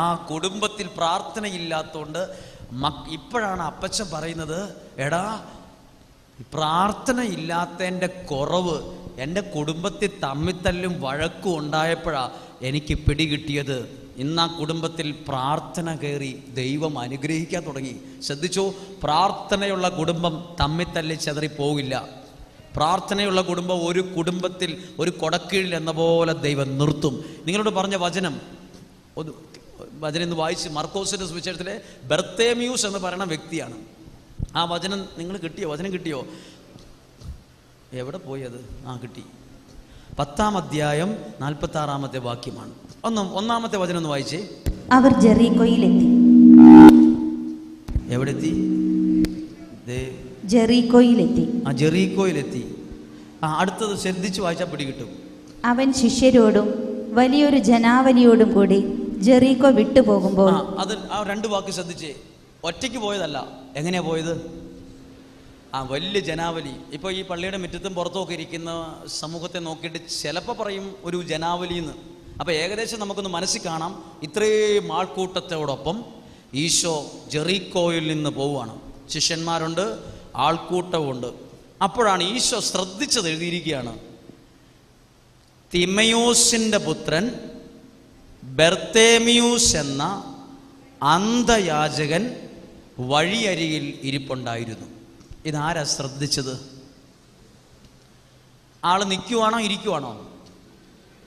ആ കുടുംബത്തിൽ പ്രാർത്ഥനയില്ലാത്തതുകൊണ്ട് മക് ഇപ്പോഴാണ് അപ്പച്ചൻ പറയുന്നത് എടാ പ്രാർത്ഥന ഇല്ലാത്തതിന്റെ കുറവ് എന്റെ കുടുംബത്തിൽ തമ്മിത്തല്ലും വഴക്കും ഉണ്ടായപ്പോഴാ എനിക്ക് പിടികിട്ടിയത്. ഇന്ന് ആ കുടുംബത്തിൽ പ്രാർത്ഥന കയറി ദൈവം അനുഗ്രഹിക്കാൻ തുടങ്ങി. ശ്രദ്ധിച്ചോ പ്രാർത്ഥനയുള്ള കുടുംബം തമ്മിത്തല്ലി ചെതറി പോകില്ല പ്രാർത്ഥനയുള്ള കുടുംബം ഒരു കുടുംബത്തിൽ ഒരു കൊടക്കീഴിൽ എന്ന പോലെ ദൈവം നിർത്തും. നിങ്ങളോട് പറഞ്ഞ വചനം വചനം ഇന്ന് വായിച്ച് മർക്കോസിന്റെ സുവിശേഷത്തിലെ ബെർത്തേമ്യൂസ് എന്ന് പറയുന്ന വ്യക്തിയാണ്. ആ വചനം നിങ്ങൾ കിട്ടിയോ? വചനം കിട്ടിയോ? എവിടെ പോയി അത്? ആ കിട്ടി. പത്താം അധ്യായം നാൽപ്പത്തി ആറാമത്തെ വാക്യമാണ്. ഒന്ന് ഒന്നാമത്തെ വചനം ഒന്ന് വായിച്ചേ. അവർ ജെറീകോയിലെത്തി എവിടെ എത്തി ദേ. ജെറീക്കോയിലെത്തി ആ ജെറീകോയിലെത്തി ആ അടുത്തത് ശ്രദ്ധിച്ച് വായിച്ചാൽ പിടികിട്ടും അവൻ ശിഷ്യരോടും വലിയൊരു ജനാവലിയോടും കൂടി ജെറീക്കോ വിട്ടു പോകുമ്പോൾ അത് ആ രണ്ട് വാക്ക് ശ്രദ്ധിച്ചേ. ഒറ്റയ്ക്ക് പോയതല്ല. എങ്ങനെയാ പോയത്? ആ വലിയ ജനാവലി. ഇപ്പോൾ ഈ പള്ളിയുടെ മുറ്റത്തും പുറത്തുമൊക്കെ ഇരിക്കുന്ന സമൂഹത്തെ നോക്കിയിട്ട് ചിലപ്പോൾ പറയും ഒരു ജനാവലി എന്ന് അപ്പോൾ ഏകദേശം നമുക്കൊന്ന് മനസ്സിൽ കാണാം ഇത്രയും ആൾക്കൂട്ടത്തോടൊപ്പം ഈശോ ജെറീക്കോയിൽ നിന്ന് പോവുകയാണ്. ശിഷ്യന്മാരുണ്ട് ആൾക്കൂട്ടമുണ്ട് അപ്പോഴാണ് ഈശോ ശ്രദ്ധിച്ചത് എഴുതിയിരിക്കുകയാണ്. തിമയോസിന്റെ പുത്രൻ ബെർത്തേമിയൂസ് എന്ന അന്ധയാചകൻ വഴിയരിയിൽ ഇരിപ്പുണ്ടായിരുന്നു. ഇതാരാ ശ്രദ്ധിച്ചത്? ആൾ നിൽക്കുവാണോ ഇരിക്കുവാണോ?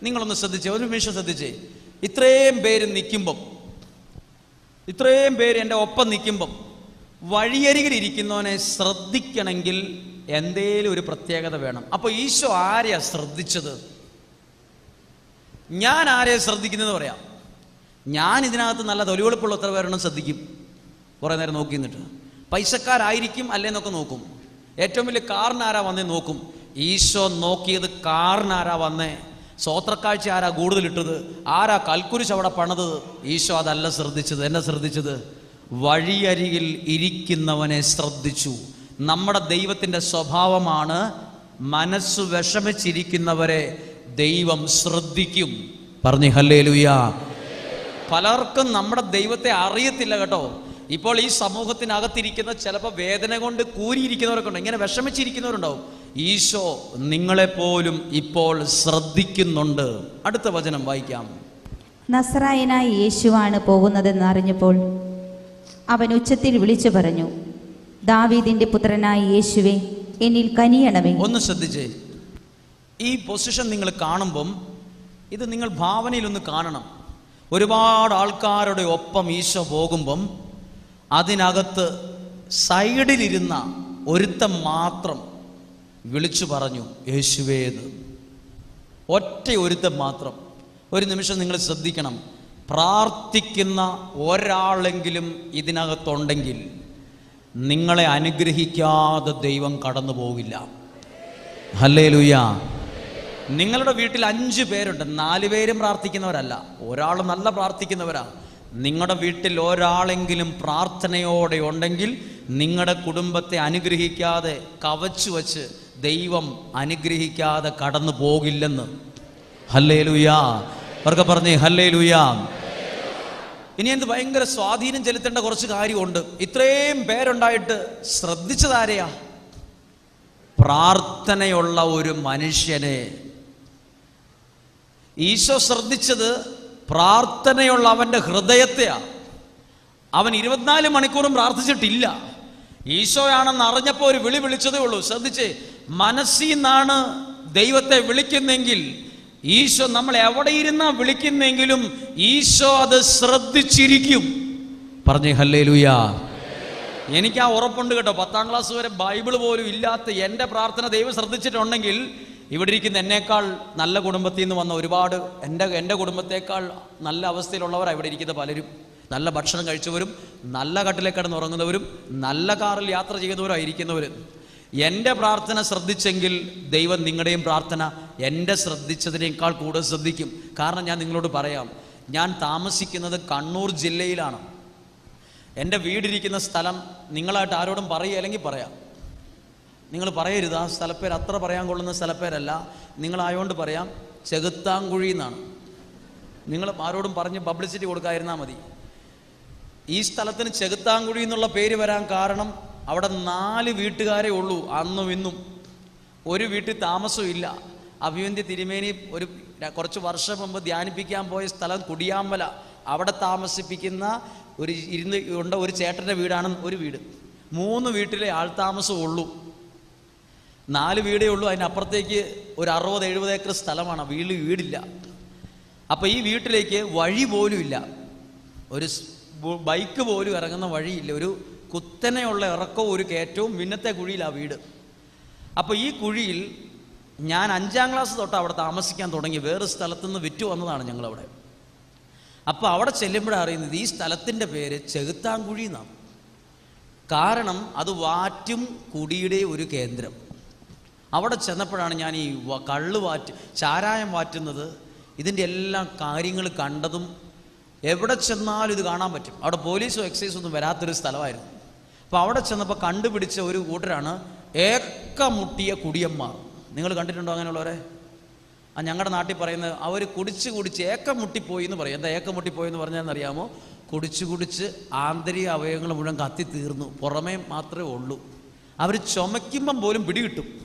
നിങ്ങളൊന്ന് ശ്രദ്ധിച്ചേ ഒരു നിമിഷം ശ്രദ്ധിച്ചേ. ഇത്രയും പേര് നിൽക്കുമ്പം ഇത്രയും പേര് എന്റെ ഒപ്പം നിൽക്കുമ്പം വഴിയരികിൽ ഇരിക്കുന്നവനെ ശ്രദ്ധിക്കണമെങ്കിൽ എന്തേലും ഒരു പ്രത്യേകത വേണം. അപ്പോൾ ഈശോ ആരെയാണ് ശ്രദ്ധിച്ചത്? ഞാൻ ആരെ ശ്രദ്ധിക്കുന്നത് പറയാം. ഞാൻ ഇതിനകത്ത് നല്ല തൊലിവെളുപ്പുള്ള എത്ര പേരെണ്ണം ശ്രദ്ധിക്കും. കുറേ നേരം നോക്കി നിന്നിട്ട്. പൈസക്കാരായിരിക്കും അല്ലേന്നൊക്കെ നോക്കും. ഏറ്റവും വലിയ കാറിനാരാ വന്നേ നോക്കും. ഈശോ നോക്കിയത് കാറിനാരാ വന്നേ? സ്വോത്രക്കാഴ്ച ആരാ കൂടുതൽ ഇട്ടത് ആരാ കൽക്കുരിശ് അവിടെ പണത് ഈശോ അതല്ല ശ്രദ്ധിച്ചത്. എന്നെ ശ്രദ്ധിച്ചത്? വഴിയരികിൽ ഇരിക്കുന്നവനെ ശ്രദ്ധിച്ചു. നമ്മുടെ ദൈവത്തിന്റെ സ്വഭാവമാണ് മനസ്സ് വിഷമിച്ചിരിക്കുന്നവരെ ദൈവം ശ്രദ്ധിക്കും. പറഞ്ഞു ഹല്ലേ പലർക്കും നമ്മുടെ ദൈവത്തെ അറിയത്തില്ല കേട്ടോ. ഇപ്പോൾ ഈ സമൂഹത്തിനകത്തിരിക്കുന്ന ചിലപ്പോൾ വേദന കൊണ്ട് കൂരിയിരിക്കുന്നവരൊക്കെ ഉണ്ട്. ഇങ്ങനെ വിഷമിച്ചിരിക്കുന്നവരുണ്ടാവും. ഈശോ നിങ്ങളെപ്പോലും ഇപ്പോൾ ശ്രദ്ധിക്കുന്നുണ്ട്. അടുത്ത വചനം വായിക്കാം. നസ്രായനായ യേശുവാണ് പോകുന്നതെന്ന് അറിഞ്ഞപ്പോൾ അവൻ ഉച്ചത്തിൽ വിളിച്ചു പറഞ്ഞു ദാവീദിന്റെ പുത്രനായ യേശുവേ എന്നിൽ കനിയണമേ. ഒന്ന് ശ്രദ്ധിച്ചേ. ഈ പൊസിഷൻ നിങ്ങൾ കാണുമ്പം ഇത് നിങ്ങൾ ഭാവനയിലൊന്ന് കാണണം. ഒരുപാട് ആൾക്കാരുടെ ഒപ്പം ഈശോ പോകുമ്പം അതിനകത്ത് സൈഡിലിരുന്ന ഒരുത്തം മാത്രം വിളിച്ചു പറഞ്ഞു യേശുവേന്ന് ഒറ്റ ഒരുത്തം മാത്രം. ഒരു നിമിഷം നിങ്ങൾ ശ്രദ്ധിക്കണം. പ്രാർത്ഥിക്കുന്ന ഒരാളെങ്കിലും ഇതിനകത്തുണ്ടെങ്കിൽ നിങ്ങളെ അനുഗ്രഹിക്കാതെ ദൈവം കടന്നു പോവില്ല ഹല്ലേ നിങ്ങളുടെ വീട്ടിൽ അഞ്ച് പേരുണ്ട്. നാല് പേരും പ്രാർത്ഥിക്കുന്നവരല്ല. ഒരാൾ നല്ല പ്രാർത്ഥിക്കുന്നവരാ. നിങ്ങളുടെ വീട്ടിൽ ഒരാളെങ്കിലും പ്രാർത്ഥനയോടെ ഉണ്ടെങ്കിൽ നിങ്ങളുടെ കുടുംബത്തെ അനുഗ്രഹിക്കാതെ കവച്ചു വച്ച് ദൈവം അനുഗ്രഹിക്കാതെ കടന്നു പോകില്ലെന്ന്. ഹല്ലേ ലുയാ അവർക്ക് പറഞ്ഞേ ഹല്ലേ ലുയാ ഇനി എന്ത് ഭയങ്കര സ്വാധീനം ചെലുത്തേണ്ട കുറച്ച് കാര്യമുണ്ട്. ഇത്രയും പേരുണ്ടായിട്ട് ശ്രദ്ധിച്ചതാരെയാ? പ്രാർത്ഥനയുള്ള ഒരു മനുഷ്യനെ ഈശോ ശ്രദ്ധിച്ചത് പ്രാർത്ഥനയുള്ള അവന്റെ ഹൃദയത്തെയാണ് അവൻ ഇരുപത്തിനാല് മണിക്കൂറും പ്രാർത്ഥിച്ചിട്ടില്ല. ഈശോയാണെന്ന് അറിഞ്ഞപ്പോൾ ഒരു വിളി വിളിച്ചതേ ഉള്ളൂ. ശ്രദ്ധിച്ചേ മനസ്സിൽ നിന്നാണ് ദൈവത്തെ വിളിക്കുന്നെങ്കിൽ ഈശോ നമ്മൾ എവിടെ ഇരുന്നാ വിളിക്കുന്നെങ്കിലും ഈശോ അത് ശ്രദ്ധിച്ചിരിക്കും. പറഞ്ഞേ ഹല്ലേ ലുയാ എനിക്ക് ആ ഉറപ്പുണ്ട് കേട്ടോ. പത്താം ക്ലാസ് വരെ ബൈബിൾ പോലും ഇല്ലാത്ത എന്റെ പ്രാർത്ഥന ദൈവം ശ്രദ്ധിച്ചിട്ടുണ്ടെങ്കിൽ ഇവിടെ ഇരിക്കുന്ന എന്നേക്കാൾ നല്ല കുടുംബത്തിൽ നിന്ന് വന്ന ഒരുപാട് എന്റെ എന്റെ കുടുംബത്തേക്കാൾ നല്ല അവസ്ഥയിലുള്ളവരാണ് ഇവിടെ ഇരിക്കുന്ന പലരും. നല്ല ഭക്ഷണം കഴിച്ചവരും നല്ല കട്ടിലെ കിടന്ന് ഉറങ്ങുന്നവരും നല്ല കാറിൽ യാത്ര ചെയ്യുന്നവരായിരിക്കുന്നവർ എന്റെ പ്രാർത്ഥന ശ്രദ്ധിച്ചെങ്കിൽ ദൈവം നിങ്ങളുടെയും പ്രാർത്ഥന എന്റെ ശ്രദ്ധിച്ചതിനേക്കാൾ കൂടുതൽ ശ്രദ്ധിക്കും. കാരണം ഞാൻ നിങ്ങളോട് പറയാം ഞാൻ താമസിക്കുന്നത് കണ്ണൂർ ജില്ലയിലാണ്. എന്റെ വീടിരിക്കുന്ന സ്ഥലം നിങ്ങളായിട്ട് ആരോടും പറയുക അല്ലെങ്കിൽ പറയാം. നിങ്ങൾ പറയരുത്. ആ സ്ഥലപ്പേര് അത്ര പറയാൻ കൊള്ളുന്ന സ്ഥലപ്പേരല്ല. നിങ്ങളായോണ്ട് പറയാം ചെകുത്താങ്കുഴി എന്നാണ്. നിങ്ങൾ ആരോടും പറഞ്ഞ് പബ്ലിസിറ്റി കൊടുക്കാതിരുന്നാൽ മതി. ഈ സ്ഥലത്തിന് ചെകുത്താങ്കുഴി എന്നുള്ള പേര് വരാൻ കാരണം അവിടെ നാല് വീട്ടുകാരെ ഉള്ളൂ അന്നും ഇന്നും. ഒരു വീട്ടിൽ താമസമില്ല അഭിവന്തി തിരുമേനി ഒരു കുറച്ച് വർഷം മുമ്പ് ധ്യാനിപ്പിക്കാൻ പോയ സ്ഥലം കുടിയാമ്പല. അവിടെ താമസിപ്പിക്കുന്ന ഒരു ഇരുന്ന് ഉണ്ട ഒരു ചേട്ടന്റെ വീടാണ് ഒരു വീട്. മൂന്ന് വീട്ടിലെ ആൾ ഉള്ളൂ. നാല് വീടേ ഉള്ളൂ. അതിനപ്പുറത്തേക്ക് ഒരു അറുപത് എഴുപത് ഏക്കർ സ്ഥലമാണ്. വീട് വീടില്ല. അപ്പോൾ ഈ വീട്ടിലേക്ക് വഴി പോലും ഇല്ല. ഒരു ബൈക്ക് പോലും ഇറങ്ങുന്ന വഴിയില്ല. ഒരു കുത്തനെയുള്ള ഇറക്കവും ഒരു കയറ്റവും മിന്നത്തെ കുഴിയിലാണ് വീട്. അപ്പോൾ ഈ കുഴിയിൽ ഞാൻ അഞ്ചാം ക്ലാസ് തൊട്ട് അവിടെ താമസിക്കാൻ തുടങ്ങി. വേറെ സ്ഥലത്തുനിന്ന് വിറ്റു വന്നതാണ് ഞങ്ങളവിടെ. അപ്പോൾ അവിടെ ചെല്ലുമ്പോഴാണ് അറിയുന്നത് ഈ സ്ഥലത്തിന്റെ പേര് ചെകുത്താങ്കുഴി എന്നാണ്. കാരണം അത് വാറ്റും കുടിയുടെ ഒരു കേന്ദ്രം. അവിടെ ചെന്നപ്പോഴാണ് ഞാൻ ഈ കള്ളു വാറ്റ് ചാരായം വാറ്റുന്നത് ഇതിന്റെ എല്ലാ കാര്യങ്ങൾ കണ്ടതും എവിടെ ചെന്നാലും ഇത് കാണാൻ പറ്റും. അവിടെ പോലീസോ എക്സൈസോ ഒന്നും വരാത്തൊരു സ്ഥലമായിരുന്നു. അപ്പോൾ അവിടെ ചെന്നപ്പോൾ കണ്ടുപിടിച്ച ഒരു കൂട്ടരാണ് ഏക്കമുട്ടിയ കുടിയന്മാർ. നിങ്ങൾ കണ്ടിട്ടുണ്ടോ അങ്ങനെയുള്ളവരെ? ആ ഞങ്ങളുടെ നാട്ടിൽ പറയുന്നത് അവർ കുടിച്ച് കുടിച്ച് ഏക്കമുട്ടിപ്പോയി എന്ന് പറയും. എന്താ ഏക്കമുട്ടിപ്പോയി എന്ന് പറഞ്ഞാൽ അറിയാമോ കുടിച്ച് കുടിച്ച് ആന്തരിക അവയവങ്ങൾ മുഴുവൻ കത്തി തീർന്നു. പുറമേ മാത്രമേ ഉള്ളൂ. അവർ ചുമയ്ക്കുമ്പം പോലും പിടികിട്ടും.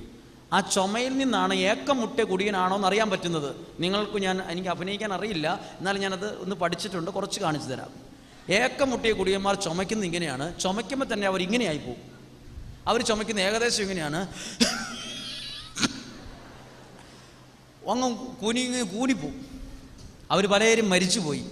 ആ ചുമയിൽ നിന്നാണ് ഏക്കം മുട്ടിയ കുടിയനാണോ എന്ന് അറിയാൻ പറ്റുന്നത്. നിങ്ങൾക്ക് ഞാൻ എനിക്ക് അഭിനയിക്കാൻ അറിയില്ല. എന്നാലും ഞാനത് ഒന്ന് പഠിച്ചിട്ടുണ്ട്. കുറച്ച് കാണിച്ചു തരാം. ഏക്കം മുട്ടിയ കുടിയന്മാർ ചുമയ്ക്കുന്നത് ഇങ്ങനെയാണ്. ചുമയ്ക്കുമ്പോൾ തന്നെ അവർ ഇങ്ങനെയായി പോകും. അവർ ചുമയ്ക്കുന്ന ഏകദേശം ഇങ്ങനെയാണ്. അങ്ങ് കൂനി കൂനിപ്പോവും അവർ പലരും മരിച്ചുപോയി.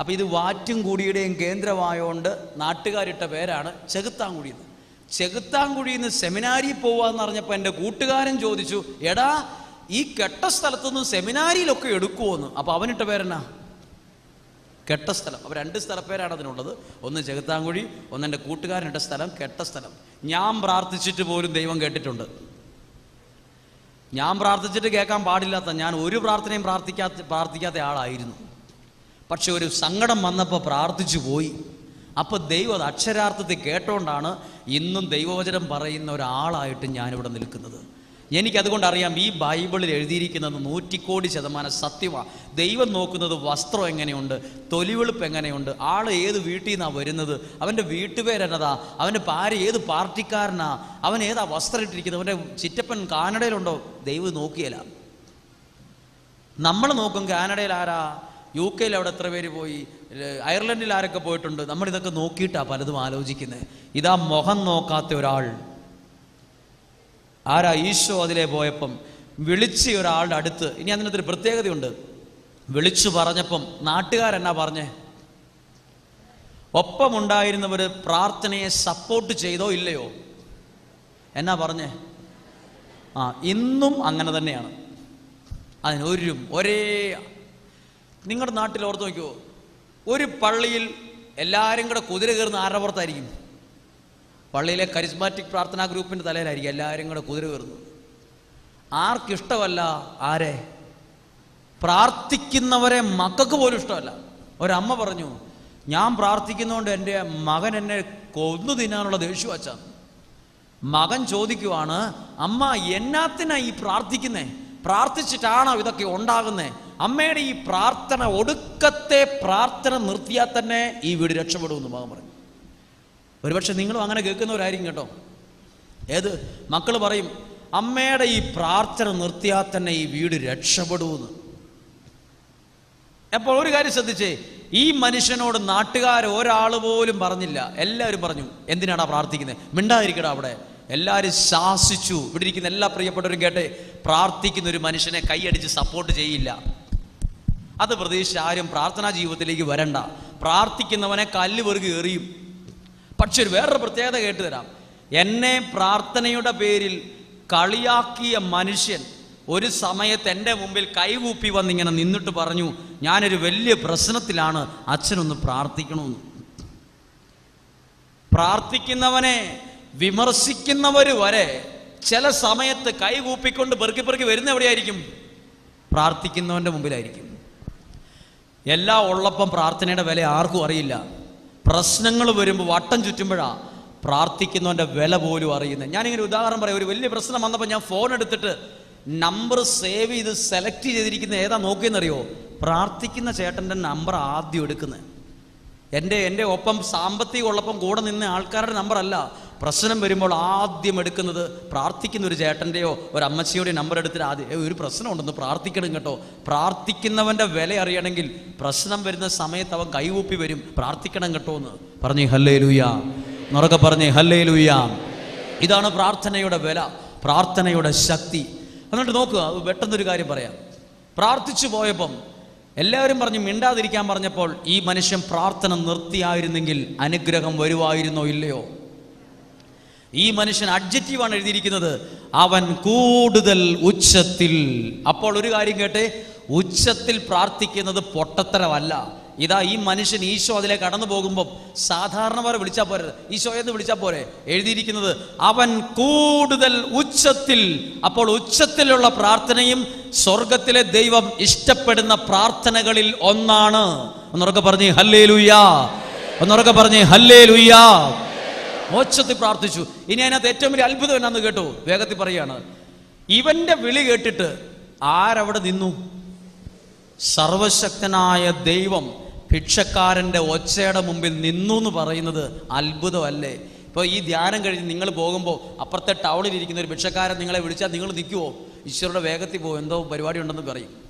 അപ്പോൾ ഇത് വാറ്റും കൂടിയുടെയും കേന്ദ്രമായോണ്ട് നാട്ടുകാരിട്ട പേരാണ് ചെകുത്താൻ എന്ന് ചെകുത്താങ്കുഴിയിൽ നിന്ന് സെമിനാരിയിൽ പോവാന്ന് പറഞ്ഞപ്പോൾ എന്റെ കൂട്ടുകാരൻ ചോദിച്ചു എടാ ഈ കെട്ട സ്ഥലത്തുനിന്ന് സെമിനാരിയിലൊക്കെ എടുക്കുമോന്ന് അപ്പോൾ അവനിട്ട പേരെന്നാ? കെട്ട സ്ഥലം. അപ്പോൾ രണ്ട് സ്ഥലപ്പേരാണ് അതിനുള്ളത്. ഒന്ന് ചെകുത്താങ്കുഴി ഒന്ന് എന്റെ കൂട്ടുകാരന്റെ സ്ഥലം കെട്ട സ്ഥലം. ഞാൻ പ്രാർത്ഥിച്ചിട്ട് പോലും ദൈവം കേട്ടിട്ടുണ്ട്. ഞാൻ പ്രാർത്ഥിച്ചിട്ട് കേൾക്കാൻ പാടില്ലാത്ത ഞാൻ ഒരു പ്രാർത്ഥനയും പ്രാർത്ഥിക്കാത്ത പ്രാർത്ഥിക്കാത്ത ആളായിരുന്നു. പക്ഷെ ഒരു സങ്കടം വന്നപ്പോൾ പ്രാർത്ഥിച്ചു പോയി. അപ്പോൾ ദൈവം അത് അക്ഷരാർത്ഥത്തിൽ കേട്ടോണ്ടാണ് ഇന്നും ദൈവവചനം പറയുന്ന ഒരാളായിട്ട് ഞാനിവിടെ നിൽക്കുന്നത്. എനിക്കതുകൊണ്ട് അറിയാം ഈ ബൈബിളിൽ എഴുതിയിരിക്കുന്നത് നൂറ്റിക്കോടി ശതമാനം സത്യമാണ് ദൈവം നോക്കുന്നത് വസ്ത്രം എങ്ങനെയുണ്ട് തൊലിവെളുപ്പ് എങ്ങനെയുണ്ട് ആൾ ഏത് വീട്ടിൽ നിന്നാണ് വരുന്നത് അവന്റെ വീട്ടുപേരെന്നതാ അവന്റെ ഭാര്യ ഏത് പാർട്ടിക്കാരനാ അവൻ ഏതാ വസ്ത്രം ഇട്ടിരിക്കുന്നത് അവന്റെ ചിറ്റപ്പൻ കാനഡയിലുണ്ടോ? ദൈവം നോക്കിയല്ല. നമ്മൾ നോക്കും കാനഡയിൽ ആരാ? യു കെയിൽ അവിടെ എത്ര പേര് പോയി? അയർലൻഡിൽ ആരൊക്കെ പോയിട്ടുണ്ട്? നമ്മൾ ഇതൊക്കെ നോക്കിയിട്ടാ പലതും ആലോചിക്കുന്നത് ഇതാ മുഖം നോക്കാത്ത ഒരാൾ. ആരാ ഈശോ അതിലെ പോയപ്പം? വിളിച്ച് ഒരാളുടെ അടുത്ത് ഇനി അതിനകത്തൊരു പ്രത്യേകതയുണ്ട്. വിളിച്ചു പറഞ്ഞപ്പം നാട്ടുകാരെന്നാ പറഞ്ഞേ? ഒപ്പമുണ്ടായിരുന്നവർ പ്രാർത്ഥനയെ സപ്പോർട്ട് ചെയ്തോ ഇല്ലയോ? എന്നാ പറഞ്ഞേ? ആ ഇന്നും അങ്ങനെ തന്നെയാണ്. അതിനൊരു ഒരേ നിങ്ങളുടെ നാട്ടിൽ ഓർത്ത് നോക്കുമോ ഒരു പള്ളിയിൽ എല്ലാവരും കൂടെ കുതിര കയറുന്ന ആരുടെ പുറത്തായിരിക്കും? പള്ളിയിലെ കരിസ്മാറ്റിക് പ്രാർത്ഥനാ ഗ്രൂപ്പിന്റെ തലയിലായിരിക്കും എല്ലാവരും കൂടെ കുതിര കയറുന്നത്. ആർക്കിഷ്ടമല്ല? ആരെ? പ്രാർത്ഥിക്കുന്നവരെ മക്കൾക്ക് പോലും ഇഷ്ടമല്ല. ഒരമ്മ പറഞ്ഞു ഞാൻ പ്രാർത്ഥിക്കുന്നതുകൊണ്ട് എന്റെ മകൻ എന്നെ കൊന്നു തിന്നാനുള്ള ദേഷ്യം വച്ചാണ്. മകൻ ചോദിക്കുവാണ് അമ്മ എന്നാത്തിനാ ഈ പ്രാർത്ഥിക്കുന്നേ? പ്രാർത്ഥിച്ചിട്ടാണോ ഇതൊക്കെ ഉണ്ടാകുന്നേ? അമ്മയുടെ ഈ പ്രാർത്ഥന ഒടുക്കത്തെ പ്രാർത്ഥന നിർത്തിയാൽ തന്നെ ഈ വീട് രക്ഷപ്പെടുമെന്ന് മകൻ പറഞ്ഞു. ഒരുപക്ഷെ നിങ്ങളും അങ്ങനെ കേൾക്കുന്നവരായിരിക്കും കേട്ടോ. ഏത്? മക്കൾ പറയും അമ്മയുടെ ഈ പ്രാർത്ഥന നിർത്തിയാൽ തന്നെ ഈ വീട് രക്ഷപ്പെടുമെന്ന്. അപ്പോൾ ഒരു കാര്യം ശ്രദ്ധിച്ചേ ഈ മനുഷ്യനോട് നാട്ടുകാർ ഒരാൾ പോലും പറഞ്ഞില്ല. എല്ലാവരും പറഞ്ഞു എന്തിനാടാ പ്രാർത്ഥിക്കുന്നത് മിണ്ടാതിരിക്കടാ അവിടെ. എല്ലാവരും ശാസിച്ചു. ഇവിടെ ഇരിക്കുന്ന എല്ലാ പ്രിയപ്പെട്ടവരും കേട്ടെ പ്രാർത്ഥിക്കുന്ന ഒരു മനുഷ്യനെ കൈയടിച്ച് സപ്പോർട്ട് ചെയ്യില്ല. അത് പ്രതീക്ഷിച്ച് ആരും പ്രാർത്ഥനാ ജീവിതത്തിലേക്ക് വരണ്ട. പ്രാർത്ഥിക്കുന്നവനെ കല്ല് വെറുകി എറിയും. പക്ഷെ ഒരു വേറൊരു പ്രത്യേകത കേട്ടുതരാം എന്നെ പ്രാർത്ഥനയുടെ പേരിൽ കളിയാക്കിയ മനുഷ്യൻ ഒരു സമയത്ത് എന്റെ മുമ്പിൽ കൈകൂപ്പി വന്നിങ്ങനെ നിന്നിട്ട് പറഞ്ഞു ഞാനൊരു വലിയ പ്രശ്നത്തിലാണ് അച്ഛനൊന്ന് പ്രാർത്ഥിക്കണമെന്ന് പ്രാർത്ഥിക്കുന്നവനെ വിമർശിക്കുന്നവർ വരെ ചില സമയത്ത് കൈകൂപ്പിക്കൊണ്ട് പെറുക്കി പെറുക്കി വരുന്ന എവിടെയായിരിക്കും പ്രാർത്ഥിക്കുന്നവന്റെ മുമ്പിലായിരിക്കും. എല്ലാം ഉള്ളപ്പം പ്രാർത്ഥനയുടെ വില ആർക്കും അറിയില്ല. പ്രശ്നങ്ങൾ വരുമ്പോൾ വട്ടം ചുറ്റുമ്പോഴാ പ്രാർത്ഥിക്കുന്നവന്റെ വില പോലും അറിയുന്നത്. ഞാനിങ്ങനെ ഉദാഹരണം പറയാം. ഒരു വലിയ പ്രശ്നം വന്നപ്പോൾ ഞാൻ ഫോൺ എടുത്തിട്ട് നമ്പർ സേവ് ചെയ്ത് സെലക്ട് ചെയ്തിരിക്കുന്ന ഏതാ നോക്കിയെന്നറിയോ? പ്രാർത്ഥിക്കുന്ന ചേട്ടന്റെ നമ്പർ ആദ്യം എടുക്കുന്നത് എന്റെ എന്റെ ഒപ്പം സാമ്പത്തികം ഉള്ളപ്പം കൂടെ നിന്ന ആൾക്കാരുടെ നമ്പർ അല്ല. പ്രശ്നം വരുമ്പോൾ ആദ്യം എടുക്കുന്നത് പ്രാർത്ഥിക്കുന്ന ഒരു ചേട്ടന്റെയോ ഒരു അമ്മച്ചിയുടെ നമ്പർ എടുത്തിട്ട് ആദ്യം ഒരു പ്രശ്നമുണ്ടെന്ന് പ്രാർത്ഥിക്കണം കേട്ടോ. പ്രാർത്ഥിക്കുന്നവന്റെ വില അറിയണമെങ്കിൽ പ്രശ്നം വരുന്ന സമയത്ത് അവൻ കൈകൂപ്പി വരും. പ്രാർത്ഥിക്കണം കേട്ടോ എന്ന്. പറഞ്ഞേ ഹല്ലേ ലൂയാ നുറക്കെ പറഞ്ഞേ ഹല്ലേ ലൂയാ ഇതാണ് പ്രാർത്ഥനയുടെ വില പ്രാർത്ഥനയുടെ ശക്തി. എന്നിട്ട് നോക്കുക പെട്ടെന്നൊരു കാര്യം പറയാം. പ്രാർത്ഥിച്ചു പോയപ്പം എല്ലാവരും പറഞ്ഞു മിണ്ടാതിരിക്കാൻ പറഞ്ഞപ്പോൾ ഈ മനുഷ്യൻ പ്രാർത്ഥന നിർത്തിയായിരുന്നെങ്കിൽ അനുഗ്രഹം വരുവായിരുന്നോ ഇല്ലയോ? ഈ മനുഷ്യൻ അഡ്ജക്റ്റീവാണ് എഴുതിയിരിക്കുന്നത്. അവൻ കൂടുതൽ ഉച്ചത്തിൽ. അപ്പോൾ ഒരു കാര്യം കേട്ടെ ഉച്ചത്തിൽ പ്രാർത്ഥിക്കുന്നത് പൊട്ടത്തരമല്ല. ഇതാ ഈ മനുഷ്യൻ ഈശോ അതിലേക്ക് കടന്നു പോകുമ്പോൾ സാധാരണ പോലെ വിളിച്ചാൽ പോരെ ഈശോ എന്ന് വിളിച്ചാൽ പോരെ. എഴുതിയിരിക്കുന്നത് അവൻ കൂടുതൽ ഉച്ചത്തിൽ. അപ്പോൾ ഉച്ചത്തിലുള്ള പ്രാർത്ഥനയും സ്വർഗത്തിലെ ദൈവം ഇഷ്ടപ്പെടുന്ന പ്രാർത്ഥനകളിൽ ഒന്നാണ്. ഒന്നുറക്കെ പറഞ്ഞേ ഹല്ലേ ലുയ്യാ ഒന്നുറക്കെ പറഞ്ഞേ ഹല്ലേ ലുയ്യാ മോക്ഷത്തിൽ പ്രാർത്ഥിച്ചു. ഇനി അതിനകത്ത് ഏറ്റവും വലിയ അത്ഭുതം എന്നാന്ന് കേട്ടു? വേഗത്തിൽ പറയാണ്. ഇവന്റെ വിളി കേട്ടിട്ട് ആരവിടെ നിന്നു? സർവശക്തനായ ദൈവം ഭിക്ഷക്കാരന്റെ ഒച്ചയുടെ മുമ്പിൽ നിന്നു എന്ന് പറയുന്നത് അത്ഭുതമല്ലേ? ഇപ്പോൾ ഈ ധ്യാനം കഴിഞ്ഞ് നിങ്ങൾ പോകുമ്പോൾ അപ്പുറത്തെ ടൗണിൽ ഇരിക്കുന്ന ഒരു ഭിക്ഷക്കാരൻ നിങ്ങളെ വിളിച്ചാൽ നിങ്ങൾ നിൽക്കുവോ? ഈശ്വരുടെ വേഗത്തിൽ പോകും. എന്തോ പരിപാടി ഉണ്ടെന്ന് പറയും.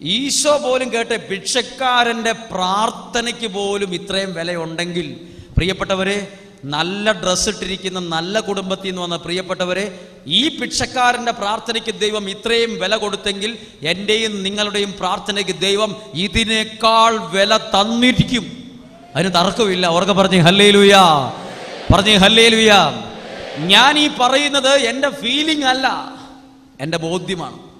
ഈശോ പോലും കേട്ടെ ഭിക്ഷക്കാരന്റെ പ്രാർത്ഥനയ്ക്ക് പോലും ഇത്രയും വിലയുണ്ടെങ്കിൽ പ്രിയപ്പെട്ടവരെ നല്ല ഡ്രസ്സ് ഇട്ടിരിക്കുന്ന നല്ല കുടുംബത്തിൽ നിന്ന് വന്ന പ്രിയപ്പെട്ടവരെ ഈ പിക്ഷക്കാരന്റെ പ്രാർത്ഥനയ്ക്ക് ദൈവം ഇത്രയും വില കൊടുത്തെങ്കിൽ എന്റെയും നിങ്ങളുടെയും പ്രാർത്ഥനയ്ക്ക് ദൈവം ഇതിനേക്കാൾ വില തന്നിരിക്കും. അതിന് തർക്കമില്ല. ഉറക്കെ പറഞ്ഞു ഹല്ലേ ലുയാ പറഞ്ഞു ഹല്ലേ ലുയാ ഞാൻ ഈ പറയുന്നത് എന്റെ ഫീലിംഗ് അല്ല. എന്റെ ബോധ്യമാണ്.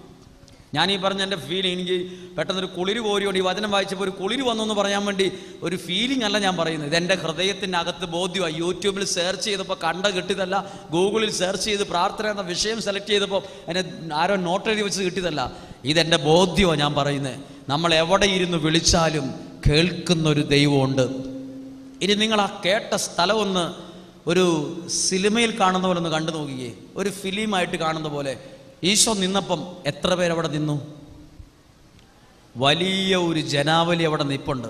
ഞാൻ ഈ പറഞ്ഞ എന്റെ ഫീലിംഗ് എനിക്ക് പെട്ടെന്നൊരു കുളിര് കോരിയോണ്ട് ഈ വചനം വായിച്ചപ്പോൾ ഒരു കുളിര് വന്നു എന്ന് പറയാൻ വേണ്ടി ഒരു ഫീലിംഗ് അല്ല ഞാൻ പറയുന്നത്. ഇത് എന്റെ ഹൃദയത്തിന്റെ അകത്ത് ബോധ്യമായി. യൂട്യൂബിൽ സെർച്ച് ചെയ്തപ്പോൾ കണ്ട കിട്ടിയതല്ല ഗൂഗിളിൽ സെർച്ച് ചെയ്ത് പ്രാർത്ഥന എന്ന വിഷയം സെലക്ട് ചെയ്തപ്പോൾ എന്നെ ആരോ നോട്ട് എഴുതി വെച്ച് കിട്ടിയതല്ല. ഇതെന്റെ ബോധ്യമാണ് ഞാൻ പറയുന്നത്. നമ്മൾ എവിടെ ഇരുന്ന് വിളിച്ചാലും കേൾക്കുന്നൊരു ദൈവമുണ്ട്. ഇനി നിങ്ങൾ ആ കേട്ട സ്ഥലം ഒന്ന് ഒരു സിനിമയിൽ കാണുന്ന പോലെ ഒന്ന് കണ്ടു നോക്കിക്കേ. ഒരു ഫിലിമായിട്ട് കാണുന്ന പോലെ. ഈശോ നിന്നപ്പം എത്ര പേരവിടെ നിന്നു? വലിയ ഒരു ജനാവലി അവിടെ നിപ്പുണ്ട്.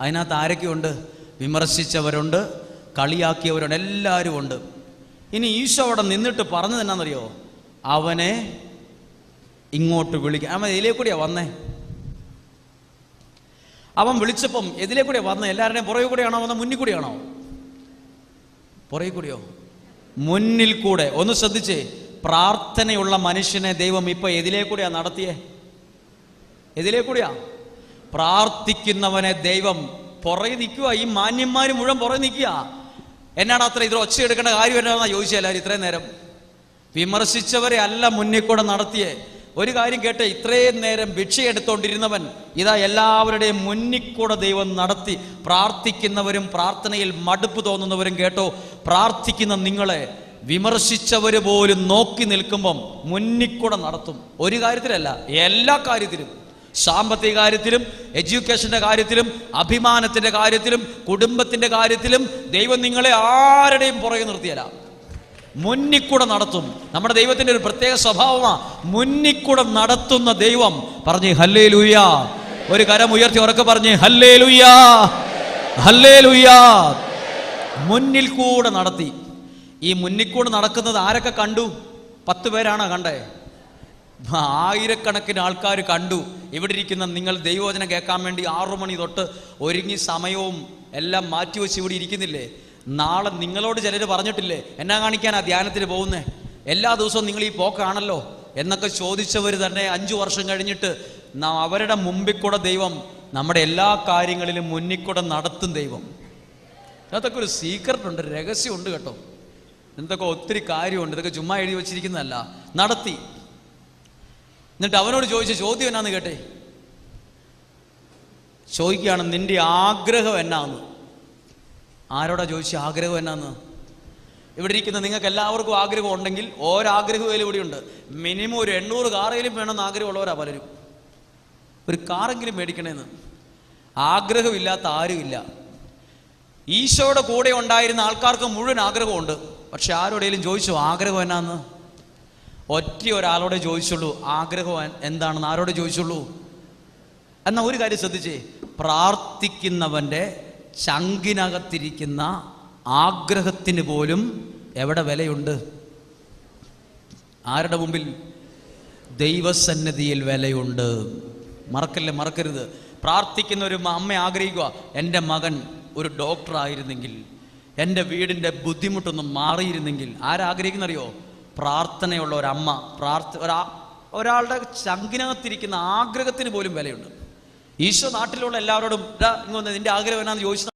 അതിനകത്ത് ആരൊക്കെയുണ്ട് വിമർശിച്ചവരുണ്ട് കളിയാക്കിയവരുണ്ട് എല്ലാവരും ഉണ്ട്. ഇനി ഈശോ അവിടെ നിന്നിട്ട് പറഞ്ഞത് എന്നാണെന്നറിയോ അവനെ ഇങ്ങോട്ട് വിളിക്കുക അവൻ ഇതിലേ കൂടിയാ വന്നേ. അവൻ വിളിച്ചപ്പം എതിലേ കൂടിയാ വന്നേ. എല്ലാവരുടെയും പുറകെ കൂടെയാണോ വന്നത് മുന്നിൽ കൂടിയാണോ? പുറകെ കൂടിയോ? മുന്നിൽ കൂടെ. ഒന്ന് ശ്രദ്ധിച്ചേ. പ്രാർത്ഥനയുള്ള മനുഷ്യനെ ദൈവം ഇപ്പൊ എതിലേ കൂടിയാ നടത്തിയേ? എതിലേ കൂടിയാ പ്രാർത്ഥിക്കുന്നവനെ ദൈവം പുറകെ നിൽക്കുക ഈ മാന്യന്മാര് മുഴുവൻ പുറകെ നിൽക്കുക എന്നാണ് അത്ര ഇതിൽ ഒച്ച എടുക്കേണ്ട കാര്യം എന്നാണെന്നാ ചോദിച്ചത് എല്ലാവരും ഇത്രയും നേരം? വിമർശിച്ചവരെ അല്ല മുന്നിൽ കൂടെ നടത്തിയേ. ഒരു കാര്യം കേട്ടെ ഇത്രയും നേരം ഭിക്ഷ എടുത്തോണ്ടിരുന്നവൻ ഇതാ എല്ലാവരുടെയും മുന്നിൽ കൂടെ ദൈവം നടത്തി. പ്രാർത്ഥിക്കുന്നവരും പ്രാർത്ഥനയിൽ മടുപ്പ് തോന്നുന്നവരും കേട്ടോ. പ്രാർത്ഥിക്കുന്ന നിങ്ങളെ വിമർശിച്ചവര് പോലും നോക്കി നിൽക്കുമ്പം മുന്നിക്കൂടെ നടത്തും. ഒരു കാര്യത്തിലല്ല എല്ലാ കാര്യത്തിലും. സാമ്പത്തിക കാര്യത്തിലും എഡ്യൂക്കേഷന്റെ കാര്യത്തിലും അഭിമാനത്തിന്റെ കാര്യത്തിലും കുടുംബത്തിന്റെ കാര്യത്തിലും ദൈവം നിങ്ങളെ ആരുടെയും പുറകെ നിർത്തിയല്ല. മുന്നിക്കൂടെ നടത്തും. നമ്മുടെ ദൈവത്തിന്റെ ഒരു പ്രത്യേക സ്വഭാവമാണ് മുന്നിക്കൂടെ നടത്തുന്ന ദൈവം. പറഞ്ഞു ഹല്ലേ ലൂയ ഒരു കരം ഉയർത്തി ഉറക്കെ പറഞ്ഞു ഹല്ലേ ലൂയ ഹല്ലേ ലൂയ മുന്നിൽ കൂടെ നടത്തി. ഈ മുന്നിക്കൂടെ നടക്കുന്നത് ആരൊക്കെ കണ്ടു? പത്ത് പേരാണോ കണ്ടേ? ആയിരക്കണക്കിന് ആൾക്കാർ കണ്ടു. ഇവിടെ ഇരിക്കുന്ന നിങ്ങൾ ദൈവവചനം കേൾക്കാൻ വേണ്ടി ആറു മണി തൊട്ട് ഒരുങ്ങി സമയവും എല്ലാം മാറ്റിവെച്ച് ഇവിടെ ഇരിക്കുന്നില്ലേ? നാളെ നിങ്ങളോട് ചിലർ പറഞ്ഞിട്ടില്ലേ? എന്നാ കാണിക്കാനാ ധ്യാനത്തിന് പോകുന്നേ? എല്ലാ ദിവസവും നിങ്ങൾ ഈ പോക്കാണല്ലോ? എന്നൊക്കെ ചോദിച്ചവർ തന്നെ അഞ്ചു വർഷം കഴിഞ്ഞിട്ട് അവരുടെ മുമ്പിൽ കൂടെ ദൈവം നമ്മുടെ എല്ലാ കാര്യങ്ങളിലും മുന്നിൽ കൂടെ നടത്തും ദൈവം. അതൊക്കെ ഒരു സീക്രട്ട് ഉണ്ട് രഹസ്യമുണ്ട് കേട്ടോ. എന്തൊക്കെ ഒത്തിരി കാര്യമുണ്ട് ഇതൊക്കെ ചുമ്മാ എഴുതി വെച്ചിരിക്കുന്നതല്ല. നടത്തി. എന്നിട്ട് അവനോട് ചോദിച്ച ചോദ്യം എന്നാന്ന് കേട്ടെ? ചോദിക്കുകയാണ് നിന്റെ ആഗ്രഹം എന്നാന്ന്? ആരോടാ ചോദിച്ച ആഗ്രഹം എന്നാന്ന്? ഇവിടെ ഇരിക്കുന്ന നിങ്ങൾക്ക് എല്ലാവർക്കും ആഗ്രഹം ഉണ്ടെങ്കിൽ ഓരാഗ്രഹവും ഇവിടെ ഉണ്ട്. മിനിമം ഒരു എണ്ണൂറ് കാറേലും വേണമെന്ന് ആഗ്രഹമുള്ളവരാ പലരും. ഒരു കാറെങ്കിലും മേടിക്കണേന്ന്. ആഗ്രഹമില്ലാത്ത ആരുമില്ല. ഈശോയുടെ കൂടെ ഉണ്ടായിരുന്ന ആൾക്കാർക്ക് മുഴുവൻ ആഗ്രഹമുണ്ട്. പക്ഷെ ആരോടെങ്കിലും ചോദിച്ചു ആഗ്രഹം എന്നാന്ന്? ഒറ്റ ഒരാളോടെ ചോദിച്ചുള്ളൂ ആഗ്രഹം എന്താണെന്ന് ആരോട് ചോദിച്ചുള്ളൂ? എന്നാൽ ഒരു കാര്യം ശ്രദ്ധിച്ചേ പ്രാർത്ഥിക്കുന്നവന്റെ ചങ്കിനകത്തിരിക്കുന്ന ആഗ്രഹത്തിന് പോലും എവിടെ വിലയുണ്ട്? ആരുടെ മുമ്പിൽ? ദൈവസന്നിധിയിൽ വിലയുണ്ട്. മറക്കല്ലേ മറക്കരുത്. പ്രാർത്ഥിക്കുന്ന ഒരു അമ്മ ആഗ്രഹിക്കുക. എന്റെ മകൻ ഒരു ഡോക്ടർ ആയിരുന്നെങ്കിൽ എന്റെ വീടിന്റെ ബുദ്ധിമുട്ടൊന്ന് മാറിയിരുന്നെങ്കിൽ ആരാഗ്രഹിക്കുന്നറിയോ? പ്രാർത്ഥനയുള്ള ഒരമ്മ പ്രാർത്ഥ ഒരാ ഒരാളുടെ ചങ്കിനകത്തിരിക്കുന്ന ആഗ്രഹത്തിന് പോലും വിലയുണ്ട്. ഈശോ നാട്ടിലുള്ള എല്ലാവരോടും "ഡാ, ഇങ്ങ് നിന്റെ ആഗ്രഹം എന്നാന്ന് ചോദിച്ചു